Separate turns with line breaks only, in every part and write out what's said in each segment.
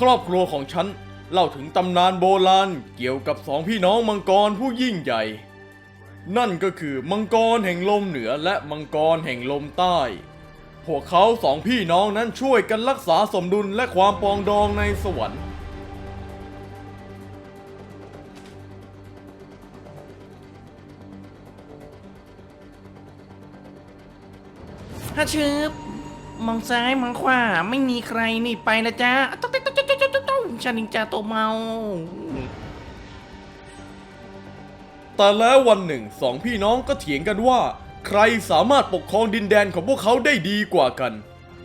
ครอบครัวของฉันเล่าถึงตำนานโบราณเกี่ยวกับสองพี่น้องมังกรผู้ยิ่งใหญ่ นั่นก็คือมังกรแห่งลมเหนือและมังกรแห่งลมใต้ พวกเขาสองพี่น้องนั้นช่วยกันรักษาสมดุลและความปองดองในสวรรค์
ถ้าชืบมองซ้ายมองขวาไม่มีใครนี่ไปละจ้า ตุ๊กตุ๊กตุ๊กตุ๊กตุ๊กตุ๊กฉันนิงจาตัวเมา
แต่แล้ววันหนึ่งสองพี่น้องก็เถียงกันว่า ใครสามารถปกครองดินแดนของพวกเขาได้ดีกว่ากัน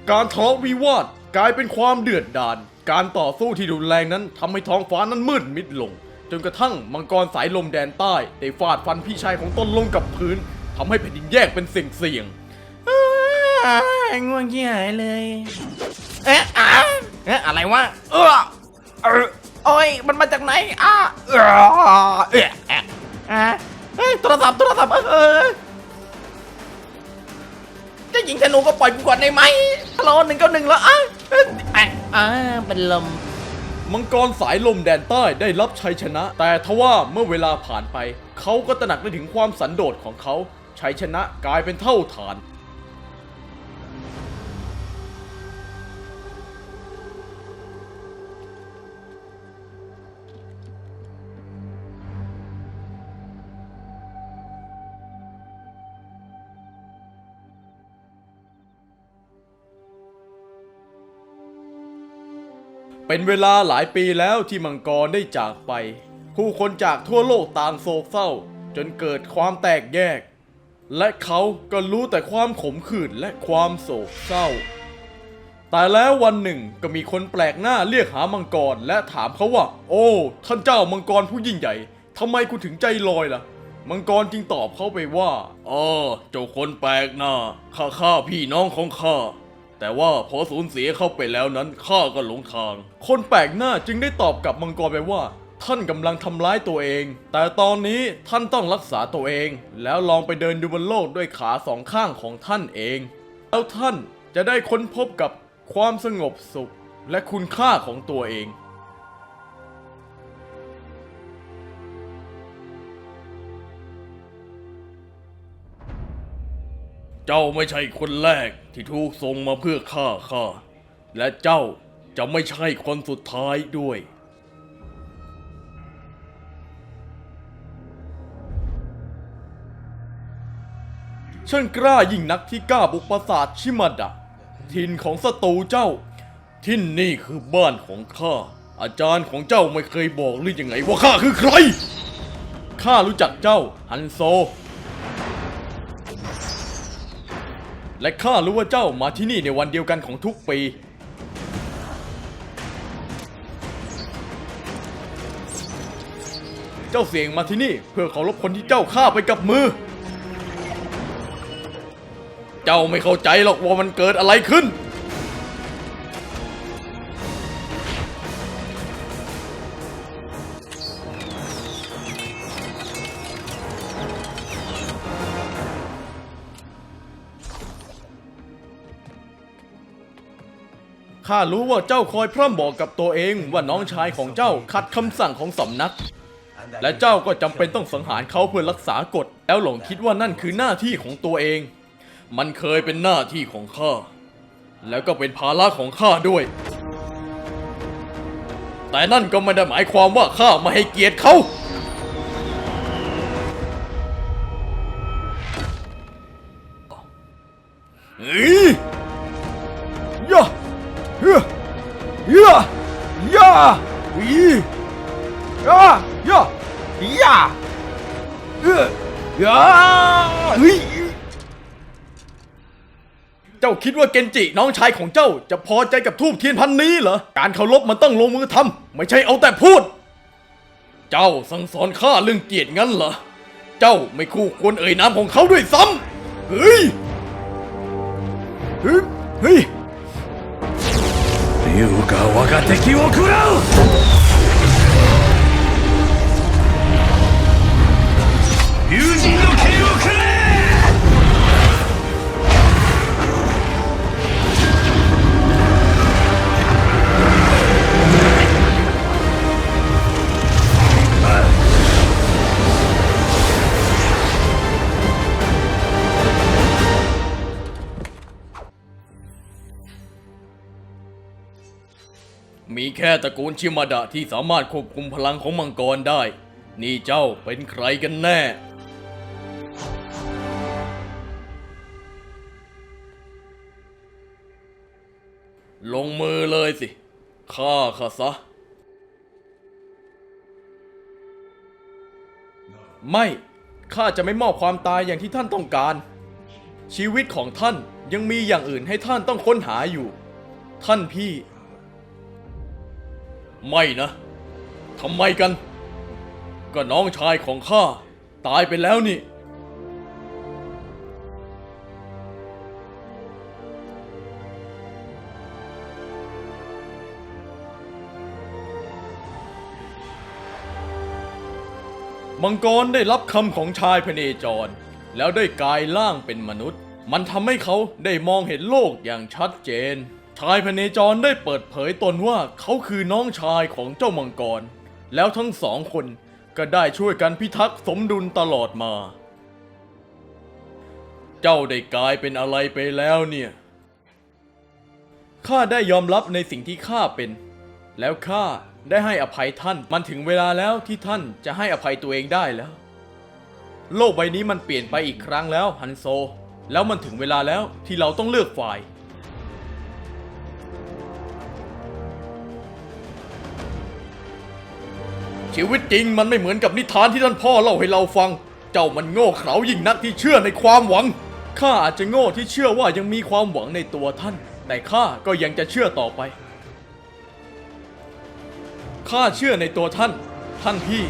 การทะเลาะวิวาทกลายเป็นความเดือดดาล การต่อสู้ที่รุนแรงนั้นทำให้ท้องฟ้านั้นมืดมิดลง จนกระทั่งมังกรสายลมแดนใต้ได้ฟาดฟันพี่ชายของตนลงกับพื้นทำให้แผ่นดินแยกเป็นเสี่ยงๆ
อ้ายงง่วงที่หายเลย เอ๊ะอะเอ๊ะอะไรวะ เออ เออโอ้ยมันมาจากไหนอะเออเอ๊ะอะอะเฮ้ยโทรศัพท์โทรศัพท์เออเออจะยิงธนูก็ปล่อยกูก่อนได้ไหมฮัลโหลหนึ่งก้าหนึ่งแล้วอะเอ๊ะอะอ่าเป็นลม
มังกรสายลมแดนใต้ได้รับชัยชนะ แต่ทว่าเมื่อเวลาผ่านไป เขาก็ตระหนักได้ถึงความสันโดษของเขาชัยชนะกลายเป็นเท่าฐาน เป็นเวลาหลายปีแล้วที่มังกรได้จากไป ผู้คนจากทั่วโลกต่างโศกเศร้า จนเกิดความแตกแยก และเขาก็รู้แต่ความขมขื่นและความโศกเศร้า แต่แล้ววันหนึ่งก็มีคนแปลกหน้าเรียกหามังกรและถามเขาว่า โอ้ ท่านเจ้ามังกรผู้ยิ่งใหญ่ทำไมคุณถึงใจลอยล่ะ มังกรจึงตอบเขาไปว่าอ๋อเจ้าคนแปลกหน้าข้าฆ่าพี่น้องของข้า แต่ว่าพอสูญเสียเข้าไปแล้วนั้นข้าก็หลงทาง คนแปลกหน้าจึงได้ตอบกับมังกรไปว่า ท่านกำลังทำร้ายตัวเอง แต่ตอนนี้ท่านต้องรักษาตัวเอง แล้วลองไปเดินดูบนโลกด้วยขาสองข้างของท่านเอง แล้วท่านจะได้ค้นพบกับความสงบสุขและคุณค่าของตัวเอง เจ้าไม่ใช่คนแรกที่ถูกส่งมาเพื่อฆ่าข้า และเจ้าจะไม่ใช่คนสุดท้ายด้วยช่างกล้ายิ่งนักที่กล้าบุกปราสาทชิมาดะถิ่นของศัตรูเจ้า ที่นี่คือบ้านของข้า อาจารย์ของเจ้าไม่เคยบอกหรือยังไงว่าข้าคือใคร ข้ารู้จักเจ้าฮันโซ และข้ารู้ว่าเจ้ามาที่นี่ในวันเดียวกันของทุกปี เจ้าเสียงมาที่นี่เพื่อเคารพคนที่เจ้าฆ่าไปกับมือ เจ้าไม่เข้าใจหรอกว่ามันเกิดอะไรขึ้น ข้ารู้ว่าเจ้าคอยพร่ำบอกกับตัวเองว่าน้องชายของเจ้าขัดคำสั่งของสำนัก และเจ้าก็จำเป็นต้องสังหารเขาเพื่อรักษากฎ แล้วหลงคิดว่านั่นคือหน้าที่ของตัวเอง มันเคยเป็นหน้าที่ของข้า แล้วก็เป็นภาระของข้าด้วย แต่นั่นก็ไม่ได้หมายความว่าข้าไม่ให้เกียรติเขาเฮ้ อีย่อย่อย่าเออย่าเฮ้ยเจ้าคิดว่าเกนจิน้องชายของเจ้าจะพอใจกับทูบเทียนพันนี้เหรอ การเคารพมันต้องลงมือทำไม่ใช่เอาแต่พูด เจ้าสั่งสอนข้าเรื่องเกียรติงั้นเหรอ เจ้าไม่คู่ควรเอ่ยนามของเขาด้วยซ้ำเฮ้ยเฮ้ยเฮ้ย
ริวกาวากาเตกิโอคุระ
มีแค่ตระกูลชิมาดะที่สามารถควบคุมพลังของมังกรได้ นี่เจ้าเป็นใครกันแน่ ลงมือเลยสิฆ่าข้าซะ ไม่ข้าจะไม่มอบความตายอย่างที่ท่านต้องการ ชีวิตของท่านยังมีอย่างอื่นให้ท่านต้องค้นหาอยู่ ท่านพี่ ไม่นะทำไมกัน ก็น้องชายของข้าตายไปแล้วนี่ มังกรได้รับคำของชายพเนจร แล้วได้กลายร่างเป็นมนุษย์ มันทำให้เขาได้มองเห็นโลกอย่างชัดเจนายพเนจรได้เปิดเผยตนว่าเขาคือน้องชายของเจ้ามังกร แล้วทั้งสองคนก็ได้ช่วยกันพิทักษ์สมดุลตลอดมา เจ้าได้กลายเป็นอะไรไปแล้วเนี่ย ข้าได้ยอมรับในสิ่งที่ข้าเป็น แล้วข้าได้ให้อภัยท่าน มันถึงเวลาแล้วที่ท่านจะให้อภัยตัวเองได้แล้ว โลกใบนี้มันเปลี่ยนไปอีกครั้งแล้วฮันโซ แล้วมันถึงเวลาแล้วที่เราต้องเลือกฝ่าย ชีวิตจริงมันไม่เหมือนกับนิทานที่ท่านพ่อเล่าให้เราฟัง เจ้ามันโง่เขลายิ่งนักที่เชื่อในความหวัง ข้าอาจจะโง่ที่เชื่อว่ายังมีความหวังในตัวท่าน แต่ข้าก็ยังจะเชื่อต่อไป ข้าเชื่อในตัวท่าน ท่านพี่